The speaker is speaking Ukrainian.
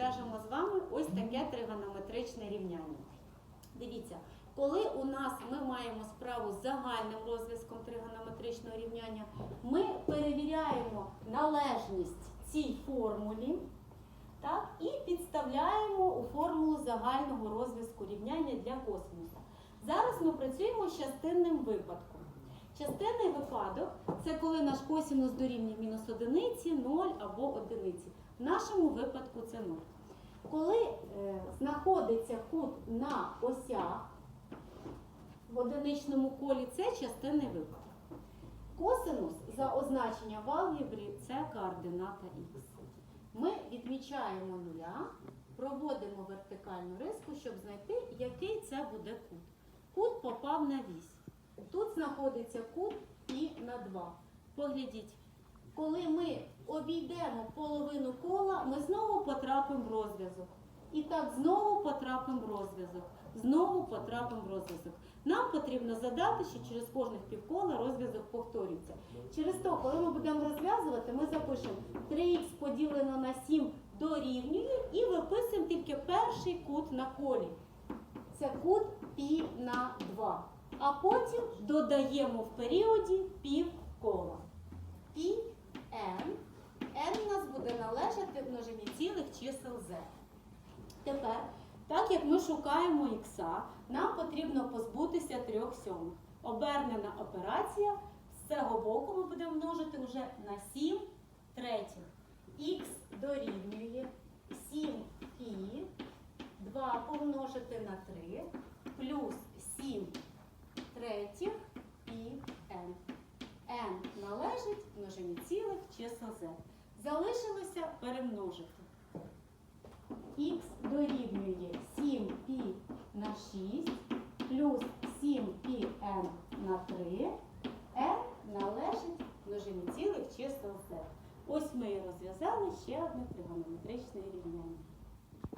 розв'яжемо з вами ось таке тригонометричне рівняння. Дивіться, коли у нас ми маємо справу з загальним розв'язком тригонометричного рівняння, ми перевіряємо належність цій формулі так, і підставляємо у формулу загального розв'язку рівняння для косинуса. Зараз ми працюємо з частинним випадком. Частинний випадок це коли наш косинус дорівнює мінус одиниці, 0 або одиниці. В нашому випадку це 0. Коли е, знаходиться кут на осях в одиничному колі, це частинний випадок. Косинус за означення в алгебрі це координата х. Ми відмічаємо нуля, проводимо вертикальну риску, щоб знайти, який це буде кут. Кут попав на вісь. Тут знаходиться кут і на 2. Поглядіть, коли ми обійдемо половину кола, ми знову потрапимо в розв'язок. І так знову потрапимо в розв'язок. Знову потрапимо в розв'язок. Нам потрібно задати, що через кожних півкола розв'язок повторюється. Через то, коли ми будемо розв'язувати, ми запишемо 3х поділено на 7 дорівнює і виписуємо тільки перший кут на колі. Це кут пі на 2. А потім додаємо в періоді пів кола. Пі n. n у нас буде належати множині цілих чисел z. Тепер, так як ми шукаємо х, нам потрібно позбутися трьох сьомих. Обернена операція. З цього боку ми будемо множити вже на 7 третіх. Х дорівнює 7 пі 2 помножити на 3 плюс 7 третіх і n. n належить множині цілих чисел z. Залишилося перемножити. х дорівнює 7π на 6 плюс 7πn на 3. n належить множині цілих чисел z. Ось ми і розв'язали ще одне тригонометричне рівняння.